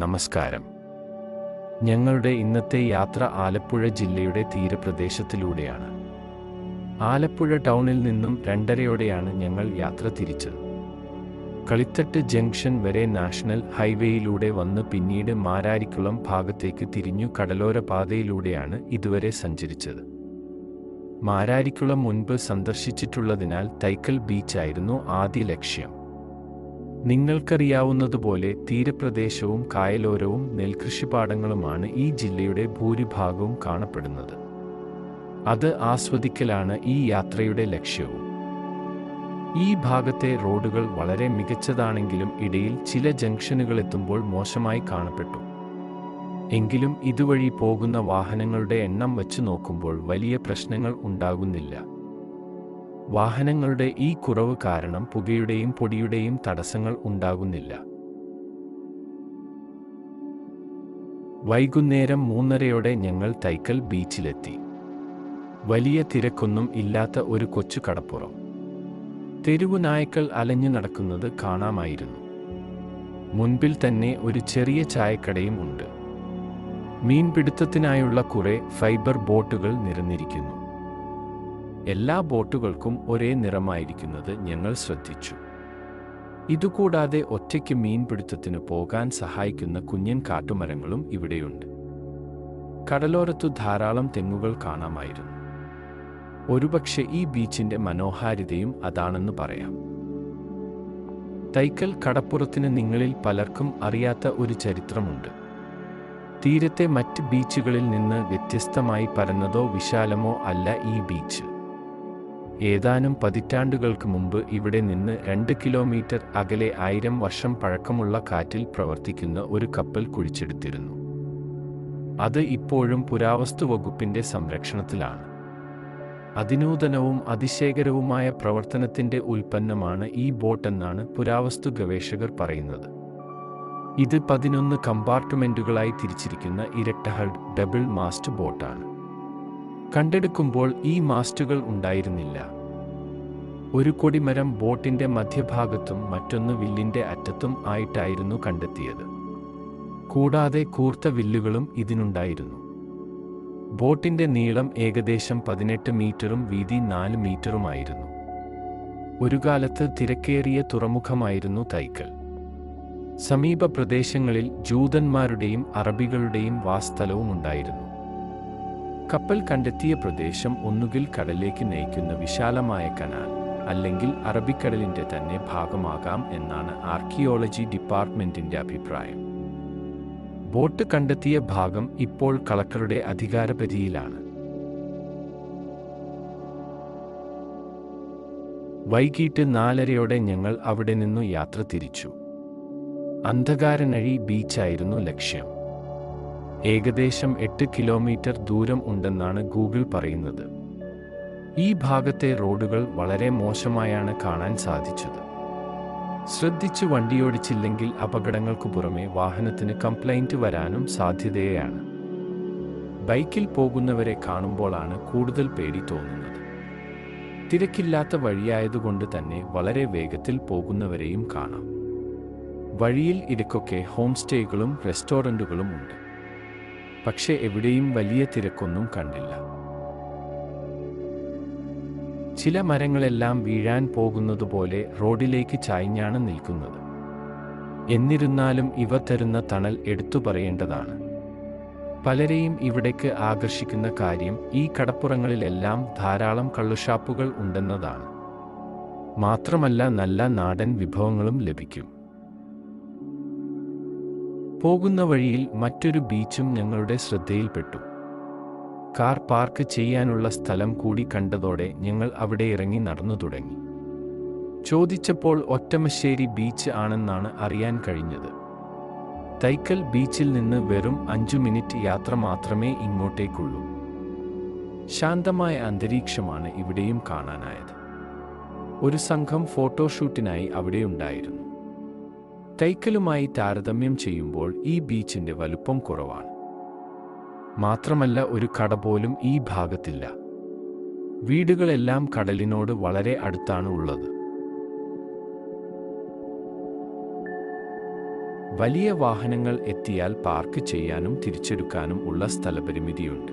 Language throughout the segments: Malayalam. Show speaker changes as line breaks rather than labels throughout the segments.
നമസ്കാരം. ഞങ്ങളുടെ ഇന്നത്തെ യാത്ര ആലപ്പുഴ ജില്ലയുടെ തീരപ്രദേശത്തിലൂടെയാണ്. ആലപ്പുഴ ടൗണിൽ നിന്നും രണ്ടരയോടെയാണ് ഞങ്ങൾ യാത്ര തിരിച്ചത്. കളിത്തട്ട് ജംഗ്ഷൻ വരെ നാഷണൽ ഹൈവേയിലൂടെ വന്ന് പിന്നീട് മാരാരിക്കുളം ഭാഗത്തേക്ക് തിരിഞ്ഞു കടലോര പാതയിലൂടെയാണ് ഇതുവരെ സഞ്ചരിച്ചത്. മാരാരിക്കുളം മുൻപ് സന്ദർശിച്ചിട്ടുള്ളതിനാൽ തൈക്കൽ ബീച്ചായിരുന്നു ആദ്യ ലക്ഷ്യം. നിങ്ങൾക്കറിയാവുന്നതുപോലെ തീരപ്രദേശവും കായലോരവും നെൽകൃഷിപാടങ്ങളുമാണ് ഈ ജില്ലയുടെ ഭൂരിഭാഗവും കാണപ്പെടുന്നത്. അത് ആസ്വദിക്കലാണ് ഈ യാത്രയുടെ ലക്ഷ്യവും. ഈ ഭാഗത്തെ റോഡുകൾ വളരെ മികച്ചതാണെങ്കിലും ഇടയിൽ ചില ജംഗ്ഷനുകളെത്തുമ്പോൾ മോശമായി കാണപ്പെട്ടു. എങ്കിലും ഇതുവഴി പോകുന്ന വാഹനങ്ങളുടെ എണ്ണം വച്ച് നോക്കുമ്പോൾ വലിയ പ്രശ്നങ്ങൾ ഉണ്ടാകുന്നില്ല. വാഹനങ്ങളുടെ ഈ കുറവ് കാരണം പുകയുടെയും പൊടിയുടെയും തടസ്സങ്ങൾ ഉണ്ടാകുന്നില്ല. വൈകുന്നേരം മൂന്നരയോടെ ഞങ്ങൾ തൈക്കൽ ബീച്ചിലെത്തി. വലിയ തിരക്കൊന്നും ഇല്ലാത്ത ഒരു കൊച്ചു കടപ്പുറം. തെരുവു നായ്ക്കൾ അലഞ്ഞു നടക്കുന്നത് കാണാമായിരുന്നു. മുൻപിൽ തന്നെ ഒരു ചെറിയ ചായക്കടയും ഉണ്ട്. മീൻപിടുത്തത്തിനായുള്ള കുറെ ഫൈബർ ബോട്ടുകൾ നിരന്നിരിക്കുന്നു. എല്ലാ ബോട്ടുകൾക്കും ഒരേ നിറമായിരിക്കുന്നത് ഞങ്ങൾ ശ്രദ്ധിച്ചു. ഇതുകൂടാതെ ഒറ്റയ്ക്ക് മീൻപിടുത്തത്തിന് പോകാൻ സഹായിക്കുന്ന കുഞ്ഞൻ കാട്ടുമരങ്ങളും ഇവിടെയുണ്ട്. കടലോരത്തു ധാരാളം തെങ്ങുകൾ കാണാമായിരുന്നു. ഒരുപക്ഷെ ഈ ബീച്ചിന്റെ മനോഹാരിതയും അതാണെന്ന് പറയാം. തൈക്കൽ കടപ്പുറത്തിന് നിങ്ങളിൽ പലർക്കും അറിയാത്ത ഒരു ചരിത്രമുണ്ട്. തീരത്തെ മറ്റ് ബീച്ചുകളിൽ നിന്ന് വ്യത്യസ്തമായി പരന്നതോ വിശാലമോ അല്ല ഈ ബീച്ച്. ഏതാനും പതിറ്റാണ്ടുകൾക്ക് മുമ്പ് ഇവിടെ നിന്ന് രണ്ട് കിലോമീറ്റർ അകലെ ആയിരം വർഷം പഴക്കമുള്ള കാറ്റിൽ പ്രവർത്തിക്കുന്ന ഒരു കപ്പൽ കുഴിച്ചെടുത്തിരുന്നു. അത് ഇപ്പോഴും പുരാവസ്തു വകുപ്പിന്റെ സംരക്ഷണത്തിലാണ്. അതിനൂതനവും അതിശയകരവുമായ പ്രവർത്തനത്തിന്റെ ഉൽപ്പന്നമാണ് ഈ ബോട്ടെന്നാണ് പുരാവസ്തു ഗവേഷകർ പറയുന്നത്. ഇത് പതിനൊന്ന് കമ്പാർട്ട്മെന്റുകളായി തിരിച്ചിരിക്കുന്ന ഇരട്ടഹൾ ഡബിൾ മാസ്റ്റ് ബോട്ടാണ്. കണ്ടെടുക്കുമ്പോൾ ഈ മാസ്റ്റുകൾ ഉണ്ടായിരുന്നില്ല. ഒരു കൊടിമരം ബോട്ടിന്റെ മധ്യഭാഗത്തും മറ്റൊന്ന് വില്ലിന്റെ അറ്റത്തും ആയിട്ടായിരുന്നു കണ്ടെത്തിയത്. കൂടാതെ കൂർത്ത വില്ലുകളും ഇതിനുണ്ടായിരുന്നു. ബോട്ടിന്റെ നീളം ഏകദേശം പതിനെട്ട് മീറ്ററും വീതി നാല് മീറ്ററുമായിരുന്നു. ഒരു കാലത്ത് തിരക്കേറിയ തുറമുഖമായിരുന്നു തൈക്കൽ സമീപ പ്രദേശങ്ങളിൽ ജൂതന്മാരുടെയും അറബികളുടെയും വാസ്തലവും ഉണ്ടായിരുന്നു. കപ്പൽ കണ്ടെത്തിയ പ്രദേശം ഒന്നുകിൽ കടലിലേക്ക് നയിക്കുന്ന വിശാലമായ കനാൽ അല്ലെങ്കിൽ അറബിക്കടലിന്റെ തന്നെ ഭാഗമാകാം എന്നാണ് ആർക്കിയോളജി ഡിപ്പാർട്ട്മെന്റിന്റെ അഭിപ്രായം. ബോട്ട് കണ്ടെത്തിയ ഭാഗം ഇപ്പോൾ കളക്ടറുടെ അധികാരപരിധിയിലാണ്. വൈകിട്ട് നാലരയോടെ ഞങ്ങൾ അവിടെ നിന്നു യാത്ര തിരിച്ചു. അന്ധകാരനഴി ബീച്ചായിരുന്നു ലക്ഷ്യം. ഏകദേശം എട്ട് കിലോമീറ്റർ ദൂരം ഉണ്ടെന്നാണ് ഗൂഗിൾ പറയുന്നത്. ഈ ഭാഗത്തെ റോഡുകൾ വളരെ മോശമായാണ് കാണാൻ സാധിച്ചത്. ശ്രദ്ധിച്ചു വണ്ടിയോടിച്ചില്ലെങ്കിൽ അപകടങ്ങൾക്കു പുറമെ വാഹനത്തിന് കംപ്ലൈന്റ് വരാനും സാധ്യതയാണ്. ബൈക്കിൽ പോകുന്നവരെ കാണുമ്പോഴാണ് കൂടുതൽ പേടി തോന്നുന്നത്. തിരക്കില്ലാത്ത വഴിയായതുകൊണ്ട് തന്നെ വളരെ വേഗത്തിൽ പോകുന്നവരെയും കാണാം. വഴിയിൽ ഇടയ്ക്കൊക്കെ ഹോം സ്റ്റേകളും റെസ്റ്റോറന്റുകളും ഉണ്ട്. പക്ഷെ എവിടെയും വലിയ തിരക്കൊന്നും കണ്ടില്ല. ചില മരങ്ങളെല്ലാം വീഴാൻ പോകുന്നതുപോലെ റോഡിലേക്ക് ചായ്ഞ്ഞാണ് നിൽക്കുന്നത്. എന്നിരുന്നാലും ഇവ തരുന്ന തണൽ എടുത്തു പറയേണ്ടതാണ്. പലരെയും ഇവിടേക്ക് ആകർഷിക്കുന്ന കാര്യം ഈ കടപ്പുറങ്ങളിലെല്ലാം ധാരാളം കള്ളുഷാപ്പുകൾ ഉണ്ടെന്നതാണ്. മാത്രമല്ല നല്ല നാടൻ വിഭവങ്ങളും ലഭിക്കും. പോകുന്ന വഴിയിൽ മറ്റൊരു ബീച്ചും ഞങ്ങളുടെ ശ്രദ്ധയിൽപ്പെട്ടു. കാർ പാർക്ക് ചെയ്യാനുള്ള സ്ഥലം കൂടി കണ്ടതോടെ ഞങ്ങൾ അവിടെ ഇറങ്ങി നടന്നു തുടങ്ങി. ചോദിച്ചപ്പോൾ ഒറ്റമശ്ശേരി ബീച്ച് ആണെന്നാണ് അറിയാൻ കഴിഞ്ഞത്. തൈക്കൽ ബീച്ചിൽ നിന്ന് വെറും അഞ്ചു മിനിറ്റ് യാത്ര മാത്രമേ ഇങ്ങോട്ടേക്കുള്ളൂ. ശാന്തമായ അന്തരീക്ഷമാണ് ഇവിടെയും കാണാനായത്. ഒരു സംഘം ഫോട്ടോഷൂട്ടിനായി അവിടെയുണ്ടായിരുന്നു തൈക്കലുമായി താരതമ്യം ചെയ്യുമ്പോൾ ഈ ബീച്ചിന്റെ വലുപ്പം കുറവാണ്. മാത്രമല്ല ഒരു കട പോലും ഈ ഭാഗത്തില്ല. വീടുകളെല്ലാം കടലിനോട് വളരെ അടുത്താണ് ഉള്ളത്. വലിയ വാഹനങ്ങൾ എത്തിയാൽ പാർക്ക് ചെയ്യാനും തിരിച്ചെടുക്കാനും ഉള്ള സ്ഥലപരിമിതിയുണ്ട്.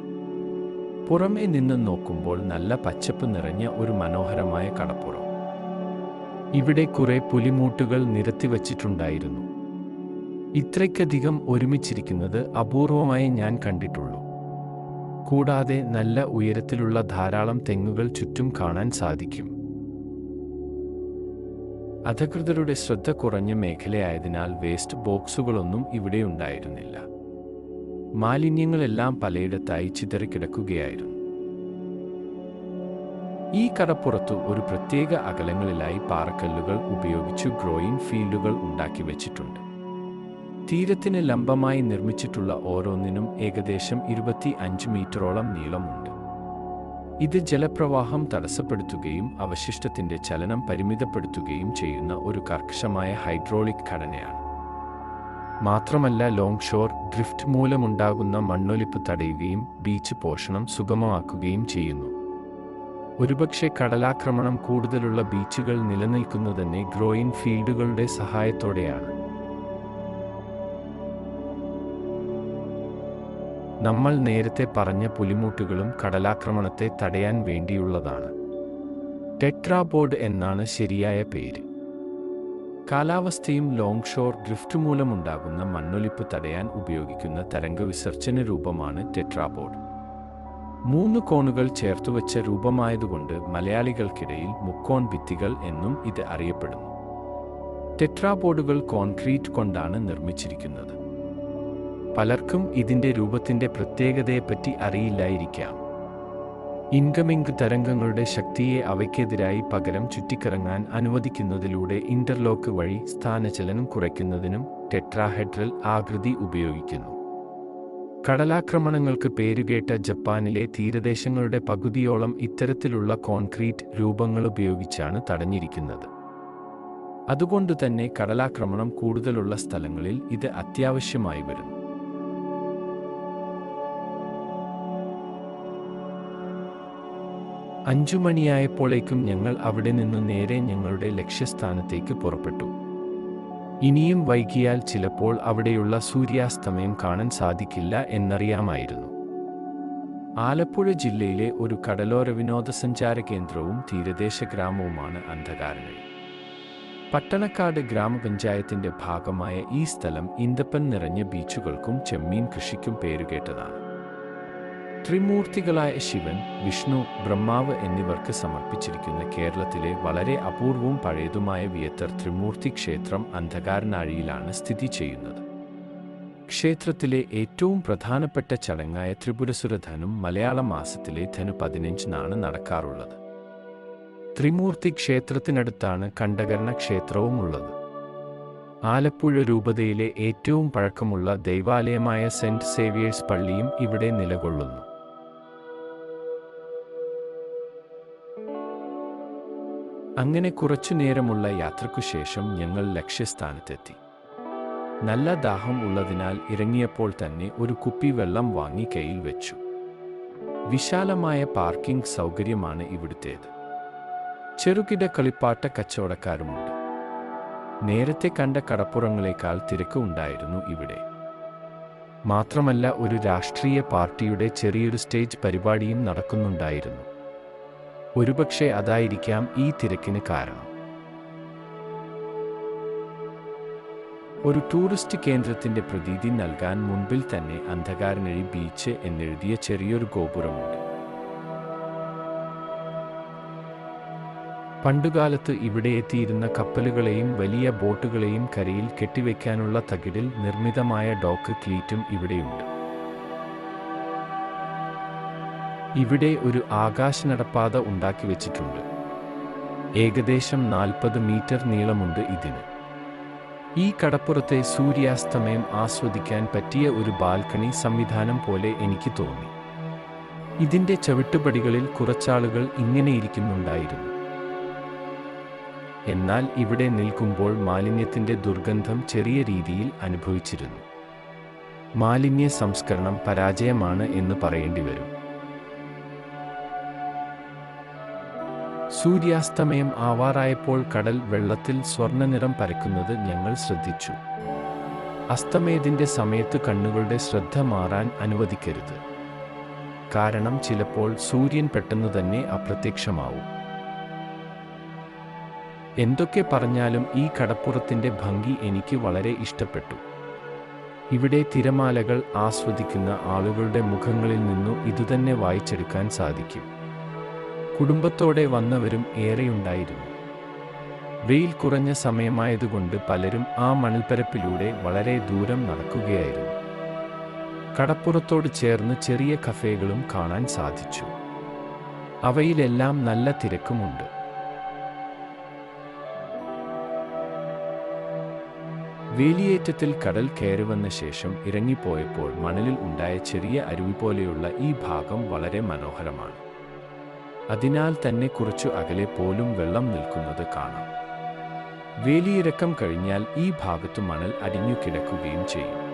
പുറമേ നിന്ന് നോക്കുമ്പോൾ നല്ല പച്ചപ്പ് നിറഞ്ഞ ഒരു മനോഹരമായ കടപ്പുറം. ഇവിടെ കുറെ പുലിമൂട്ടുകൾ നിരത്തിവച്ചിട്ടുണ്ടായിരുന്നു ഇത്രയ്ക്കധികം ഒരുമിച്ചിരിക്കുന്നത് അപൂർവമായി ഞാൻ കണ്ടിട്ടുള്ളൂ. കൂടാതെ നല്ല ഉയരത്തിലുള്ള ധാരാളം തെങ്ങുകൾ ചുറ്റും കാണാൻ സാധിക്കും. അധികൃതരുടെ ശ്രദ്ധ കുറഞ്ഞ മേഖലയായതിനാൽ വേസ്റ്റ് ബോക്സുകളൊന്നും ഇവിടെ ഉണ്ടായിരുന്നില്ല. മാലിന്യങ്ങളെല്ലാം പലയിടത്തായി ചിതറിക്കിടക്കുകയായിരുന്നു. ഈ കടപ്പുറത്തു ഒരു പ്രത്യേക അകലങ്ങളിലായി പാറക്കല്ലുകൾ ഉപയോഗിച്ചു ഗ്രോയിങ് ഫീൽഡുകൾ ഉണ്ടാക്കി വെച്ചിട്ടുണ്ട്. തീരത്തിന് ലംബമായി നിർമ്മിച്ചിട്ടുള്ള ഓരോന്നിനും ഏകദേശം ഇരുപത്തി അഞ്ച് മീറ്ററോളം നീളമുണ്ട്. ഇത് ജലപ്രവാഹം തടസ്സപ്പെടുത്തുകയും അവശിഷ്ടത്തിന്റെ ചലനം പരിമിതപ്പെടുത്തുകയും ചെയ്യുന്ന ഒരു കർക്കശമായ ഹൈഡ്രോളിക് ഘടനയാണ്. മാത്രമല്ല ലോങ് ഷോർ ഡ്രിഫ്റ്റ് മൂലമുണ്ടാകുന്ന മണ്ണൊലിപ്പ് തടയുകയും ബീച്ച് പോഷണം സുഗമമാക്കുകയും ചെയ്യുന്നു. ഒരുപക്ഷെ കടലാക്രമണം കൂടുതലുള്ള ബീച്ചുകൾ നിലനിൽക്കുന്നതന്നെ ഗ്രോയിൻ ഫീൽഡുകളുടെ സഹായത്തോടെയാണ്. നമ്മൾ നേരത്തെ പറഞ്ഞ പുലിമുട്ടുകളും കടലാക്രമണത്തെ തടയാൻ വേണ്ടിയുള്ളതാണ്. ടെട്രാബോർഡ് എന്നാണ് ശരിയായ പേര്. കാലാവസ്ഥയും ലോങ് ഷോർ ഡ്രിഫ്റ്റ് മൂലമുണ്ടാകുന്ന മണ്ണൊലിപ്പ് തടയാൻ ഉപയോഗിക്കുന്ന തരംഗവിസർജന രൂപമാണ് ടെട്രാബോർഡ് മൂന്ന് കോണുകൾ ചേർത്തുവച്ച രൂപമായതുകൊണ്ട് മലയാളികൾക്കിടയിൽ മുക്കോൺ ഭിത്തികൾ എന്നും ഇത് അറിയപ്പെടുന്നു. ടെട്രാബോർഡുകൾ കോൺക്രീറ്റ് കൊണ്ടാണ് നിർമ്മിച്ചിരിക്കുന്നത്. പലർക്കും ഇതിന്റെ രൂപത്തിന്റെ പ്രത്യേകതയെപ്പറ്റി അറിയില്ലായിരിക്കാം. ഇൻകമിംഗ് തരംഗങ്ങളുടെ ശക്തിയെ അവയ്ക്കെതിരായി പകരം ചുറ്റിക്കറങ്ങാൻ അനുവദിക്കുന്നതിലൂടെ ഇന്റർലോക്ക് വഴി സ്ഥാനചലനം കുറയ്ക്കുന്നതിനും ടെട്രാഹെഡ്രൽ ആകൃതി ഉപയോഗിക്കുന്നു. കടലാക്രമണങ്ങൾക്ക് പേരുകേട്ട ജപ്പാനിലെ തീരദേശങ്ങളുടെ പകുതിയോളം ഇത്തരത്തിലുള്ള കോൺക്രീറ്റ് രൂപങ്ങൾ ഉപയോഗിച്ചാണ് തടഞ്ഞിരിക്കുന്നത്. അതുകൊണ്ടുതന്നെ കടലാക്രമണം കൂടുതലുള്ള സ്ഥലങ്ങളിൽ ഇത് അത്യാവശ്യമായി വരുന്നു. അഞ്ചു മണിയായപ്പോഴേക്കും ഞങ്ങൾ അവിടെ നിന്ന് നേരെ ഞങ്ങളുടെ ലക്ഷ്യസ്ഥാനത്തേക്ക് പുറപ്പെട്ടു. ഇനിയും വൈകിയാൽ ചിലപ്പോൾ അവിടെയുള്ള സൂര്യാസ്തമയം കാണാൻ സാധിക്കില്ല എന്നറിയാമായിരുന്നു. ആലപ്പുഴ ജില്ലയിലെ ഒരു കടലോര വിനോദസഞ്ചാര കേന്ദ്രവും തീരദേശ ഗ്രാമവുമാണ് അന്ധകാരങ്ങൾ. പട്ടണക്കാട് ഗ്രാമപഞ്ചായത്തിന്റെ ഭാഗമായ ഈ സ്ഥലം ഇന്തപ്പൻ നിറഞ്ഞ ബീച്ചുകൾക്കും ചെമ്മീൻ കൃഷിക്കും പേരുകേട്ടതാണ്. ത്രിമൂർത്തികളായ ശിവൻ വിഷ്ണു ബ്രഹ്മാവ് എന്നിവർക്ക് സമർപ്പിച്ചിരിക്കുന്ന കേരളത്തിലെ വളരെ അപൂർവവും പഴയതുമായ വിയത്തർ ത്രിമൂർത്തി ക്ഷേത്രം അന്ധകാരനാഴിയിലാണ് സ്ഥിതി ചെയ്യുന്നത്. ക്ഷേത്രത്തിലെ ഏറ്റവും പ്രധാനപ്പെട്ട ചടങ്ങായ ത്രിപുരസുരധനും മലയാള മാസത്തിലെ ധനു പതിനഞ്ചിനാണ് നടക്കാറുള്ളത്. ത്രിമൂർത്തി ക്ഷേത്രത്തിനടുത്താണ് കണ്ടകരണ ക്ഷേത്രവും ഉള്ളത് ആലപ്പുഴ രൂപതയിലെ ഏറ്റവും പഴക്കമുള്ള ദൈവാലയമായ സെന്റ് സേവിയേഴ്സ് പള്ളിയും ഇവിടെ നിലകൊള്ളുന്നു. അങ്ങനെ കുറച്ചു നേരമുള്ള യാത്രയ്ക്കു ശേഷം ഞങ്ങൾ ലക്ഷ്യസ്ഥാനത്തെത്തി. നല്ല ദാഹം ഉള്ളതിനാൽ ഇറങ്ങിയപ്പോൾ തന്നെ ഒരു കുപ്പി വെള്ളം വാങ്ങി കയ്യിൽ വെച്ചു. വിശാലമായ പാർക്കിംഗ് സൗകര്യമാണ് ഇവിടുത്തേത്. ചെറുകിട കളിപ്പാട്ട കച്ചവടക്കാരുമുണ്ട്. നേരത്തെ കണ്ട കടപ്പുറങ്ങളെക്കാൾ തിരക്ക് ഉണ്ടായിരുന്നു ഇവിടെ. മാത്രമല്ല ഒരു രാഷ്ട്രീയ പാർട്ടിയുടെ ചെറിയൊരു സ്റ്റേജ് പരിപാടിയും നടക്കുന്നുണ്ടായിരുന്നു. ഒരുപക്ഷെ അതായിരിക്കാം ഈ തിരക്കിന് കാരണം. ഒരു ടൂറിസ്റ്റ് കേന്ദ്രത്തിന്റെ പ്രതീതി നൽകാൻ മുൻപിൽ തന്നെ അന്ധകാരനഴി ബീച്ച് എന്നെഴുതിയ ചെറിയൊരു ഗോപുരമുണ്ട്. പണ്ടുകാലത്ത് ഇവിടെ എത്തിയിരുന്ന കപ്പലുകളെയും വലിയ ബോട്ടുകളെയും കരയിൽ കെട്ടിവെക്കാനുള്ള തകിടിൽ നിർമ്മിതമായ ഡോക്ക് ക്ലീറ്റും ഇവിടെയുണ്ട്. ഇവിടെ ഒരു ആകാശ നടപ്പാത ഉണ്ടാക്കി വെച്ചിട്ടുണ്ട്. ഏകദേശം നാൽപ്പത് മീറ്റർ നീളമുണ്ട് ഇതിന്. ഈ കടപ്പുറത്തെ സൂര്യാസ്തമയം ആസ്വദിക്കാൻ പറ്റിയ ഒരു ബാൽക്കണി സംവിധാനം പോലെ എനിക്ക് തോന്നി. ഇതിന്റെ ചവിട്ടുപടികളിൽ കുറച്ചാളുകൾ ഇങ്ങനെ ഇരിക്കുന്നുണ്ടായിരുന്നു. എന്നാൽ ഇവിടെ നിൽക്കുമ്പോൾ മാലിന്യത്തിന്റെ ദുർഗന്ധം ചെറിയ രീതിയിൽ അനുഭവിച്ചിരുന്നു. മാലിന്യ സംസ്കരണം പരാജയമാണ് എന്ന് പറയേണ്ടി വരും. സൂര്യാസ്തമയം ആവാറായപ്പോൾ കടൽ വെള്ളത്തിൽ സ്വർണനിറം പരക്കുന്നത് ഞങ്ങൾ ശ്രദ്ധിച്ചു. അസ്തമയത്തിന്റെ സമയത്ത് കണ്ണുകളുടെ ശ്രദ്ധ മാറാൻ അനുവദിക്കരുത്. കാരണം ചിലപ്പോൾ സൂര്യൻ പെട്ടെന്ന് തന്നെ അപ്രത്യക്ഷമാവും. എന്തൊക്കെ പറഞ്ഞാലും ഈ കടപ്പുറത്തിന്റെ ഭംഗി എനിക്ക് വളരെ ഇഷ്ടപ്പെട്ടു. ഇവിടെ തിരമാലകൾ ആസ്വദിക്കുന്ന ആളുകളുടെ മുഖങ്ങളിൽ നിന്നു ഇതുതന്നെ വായിച്ചെടുക്കാൻ സാധിക്കും. കുടുംബത്തോടെ വന്നവരും ഏറെയുണ്ടായിരുന്നു. വെയിൽ കുറഞ്ഞ സമയമായതുകൊണ്ട് പലരും ആ മണൽപ്പരപ്പിലൂടെ വളരെ ദൂരം നടക്കുകയായിരുന്നു. കടപ്പുറത്തോട് ചേർന്ന് ചെറിയ കഫേകളും കാണാൻ സാധിച്ചു. അവയിലെല്ലാം നല്ല തിരക്കുമുണ്ട്. വേലിയേറ്റത്തിൽ കടൽ കയറിവന്ന ശേഷം ഇറങ്ങിപ്പോയപ്പോൾ മണലിൽ ഉണ്ടായ ചെറിയ അരുവി പോലെയുള്ള ഈ ഭാഗം വളരെ മനോഹരമാണ്. അതിനാൽ തന്നെ കുറച്ചു അകലെ പോലും വെള്ളം നിൽക്കുന്നത് കാണാം. വേലിയിറക്കം കഴിഞ്ഞാൽ ഈ ഭാഗത്തു മണൽ അടിഞ്ഞു കിടക്കുകയും ചെയ്യും.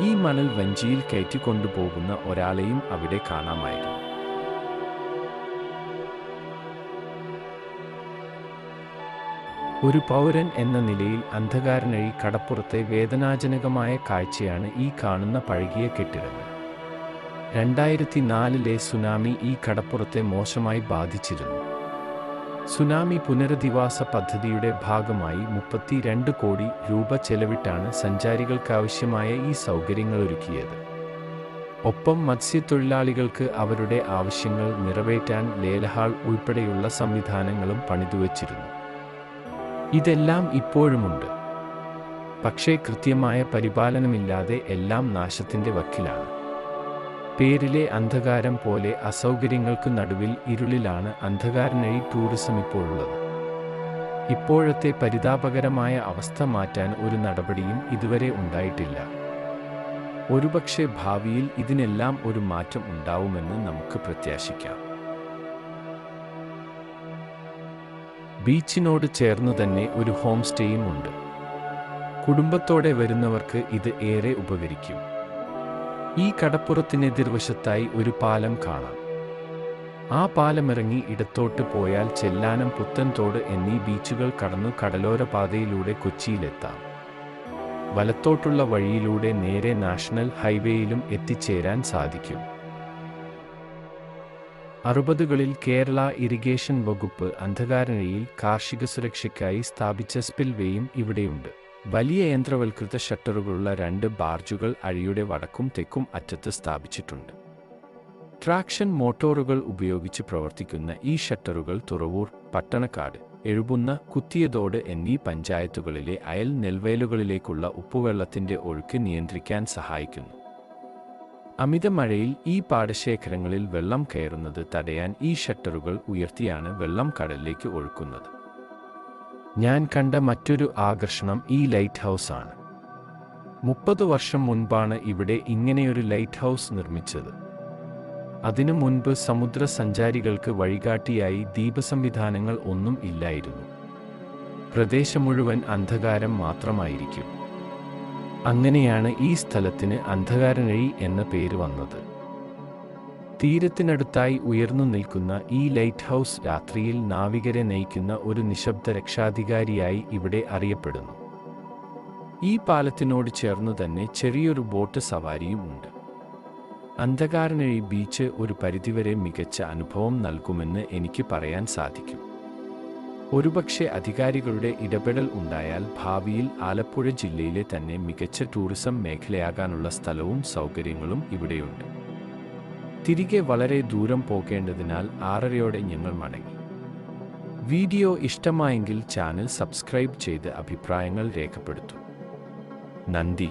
ഈ മണൽ വഞ്ചിയിൽ കയറ്റിക്കൊണ്ടുപോകുന്ന ഒരാളെയും അവിടെ കാണാമായിരുന്നു. ഒരു പൗരൻ എന്ന നിലയിൽ അന്ധകാരനഴി കടപ്പുറത്തെ വേദനാജനകമായ കാഴ്ചയാണ് ഈ കാണുന്ന പഴകിയ കെട്ടിടങ്ങൾ. രണ്ടായിരത്തി നാലിലെ സുനാമി ഈ കടപ്പുറത്തെ മോശമായി ബാധിച്ചിരുന്നു. സുനാമി പുനരധിവാസ പദ്ധതിയുടെ ഭാഗമായി മുപ്പത്തിരണ്ട് കോടി രൂപ ചെലവിട്ടാണ് സഞ്ചാരികൾക്കാവശ്യമായ ഈ സൗകര്യങ്ങളൊരുക്കിയത്. ഒപ്പം മത്സ്യത്തൊഴിലാളികൾക്ക് അവരുടെ ആവശ്യങ്ങൾ നിറവേറ്റാൻ ലേലഹാൾ ഉൾപ്പെടെയുള്ള സംവിധാനങ്ങളും പണിതുവച്ചിരുന്നു. ഇതെല്ലാം ഇപ്പോഴുമുണ്ട്. പക്ഷേ കൃത്യമായ പരിപാലനമില്ലാതെ എല്ലാം നാശത്തിന്റെ വക്കിലാണ്. പേരിലെ അന്ധകാരം പോലെ അസൗകര്യങ്ങൾക്ക് നടുവിൽ ഇരുളിലാണ് അന്ധകാരനഴി ടൂറിസം ഇപ്പോഴുള്ളത്. ഇപ്പോഴത്തെ പരിതാപകരമായ അവസ്ഥ മാറ്റാൻ ഒരു നടപടിയും ഇതുവരെ ഉണ്ടായിട്ടില്ല. ഒരുപക്ഷെ ഭാവിയിൽ ഇതിനെല്ലാം ഒരു മാറ്റം ഉണ്ടാവുമെന്ന് നമുക്ക് പ്രത്യാശിക്കാം. ബീച്ചിനോട് ചേർന്ന് തന്നെ ഒരു ഹോം സ്റ്റേയും ഉണ്ട്. കുടുംബത്തോടെ വരുന്നവർക്ക് ഇത് ഏറെ ഉപകരിക്കും. ഈ കടപ്പുറത്തിനെതിർവശത്തായി ഒരു പാലം കാണാം. ആ പാലമിറങ്ങി ഇടത്തോട്ട് പോയാൽ ചെല്ലാനം പുത്തൻതോട് എന്നീ ബീച്ചുകൾ കടന്നു കടലോര പാതയിലൂടെ കൊച്ചിയിലെത്താം. വലത്തോട്ടുള്ള വഴിയിലൂടെ നേരെ നാഷണൽ ഹൈവേയിലും എത്തിച്ചേരാൻ സാധിക്കും. അറുപതുകളിൽ കേരള ഇറിഗേഷൻ വകുപ്പ് അന്ധകാരനയിൽ കാർഷിക സുരക്ഷയ്ക്കായി സ്ഥാപിച്ച സ്പിൽവേയും ഇവിടെയുണ്ട്. വലിയ യന്ത്രവൽകൃത ഷട്ടറുകളുള്ള രണ്ട് ബാർജുകൾ അഴിയുടെ വടക്കും തെക്കും അറ്റത്ത് സ്ഥാപിച്ചിട്ടുണ്ട്. ട്രാക്ഷൻ മോട്ടോറുകൾ ഉപയോഗിച്ച് പ്രവർത്തിക്കുന്ന ഈ ഷട്ടറുകൾ തുറവൂർ പട്ടണക്കാട് എഴുപുന്ന കുത്തിയതോട് എന്നീ പഞ്ചായത്തുകളിലെ അയൽ നെൽവയലുകളിലേക്കുള്ള ഉപ്പുവെള്ളത്തിന്റെ ഒഴുക്ക് നിയന്ത്രിക്കാൻ സഹായിക്കുന്നു. അമിത മഴയിൽ ഈ പാടശേഖരങ്ങളിൽ വെള്ളം കയറുന്നത് തടയാൻ ഈ ഷട്ടറുകൾ ഉയർത്തിയാണ് വെള്ളം കടലിലേക്ക് ഒഴുക്കുന്നത്. ഞാൻ കണ്ട മറ്റൊരു ആകർഷണം ഈ ലൈറ്റ് ഹൗസ് ആണ് മുപ്പത് വർഷം മുൻപാണ് ഇവിടെ ഇങ്ങനെയൊരു ലൈറ്റ് ഹൗസ് നിർമ്മിച്ചത്. അതിനു മുൻപ് സമുദ്ര സഞ്ചാരികൾക്ക് വഴികാട്ടിയായി ദീപസംവിധാനങ്ങൾ ഒന്നും ഇല്ലായിരുന്നു. പ്രദേശം മുഴുവൻ അന്ധകാരം മാത്രമായിരിക്കും. അങ്ങനെയാണ് ഈ സ്ഥലത്തിന് അന്ധകാരനഴി എന്ന പേര് വന്നത്. തീരത്തിനടുത്തായി ഉയർന്നു നിൽക്കുന്ന ഈ ലൈറ്റ് ഹൗസ് രാത്രിയിൽ നാവികരെ നയിക്കുന്ന ഒരു നിശബ്ദ രക്ഷാധികാരിയായി ഇവിടെ അറിയപ്പെടുന്നു. ഈ പാലത്തിനോട് ചേർന്നു തന്നെ ചെറിയൊരു ബോട്ട് സവാരിയും ഉണ്ട്. അന്ധകാരനഴി ബീച്ച് ഒരു പരിധിവരെ മികച്ച അനുഭവം നൽകുമെന്ന് എനിക്ക് പറയാൻ സാധിക്കും. ഒരുപക്ഷെ അധികാരികളുടെ ഇടപെടൽ ഉണ്ടായാൽ ഭാവിയിൽ ആലപ്പുഴ ജില്ലയിലെ തന്നെ മികച്ച ടൂറിസം മേഖലയാകാനുള്ള സ്ഥലവും സൗകര്യങ്ങളും ഇവിടെയുണ്ട്. തിരികെ വളരെ ദൂരം പോകേണ്ടതിനാൽ ആറരയോടെ ഞങ്ങൾ മടങ്ങി. വീഡിയോ ഇഷ്ടമായെങ്കിൽ ചാനൽ സബ്സ്ക്രൈബ് ചെയ്ത് അഭിപ്രായങ്ങൾ രേഖപ്പെടുത്തും. നന്ദി.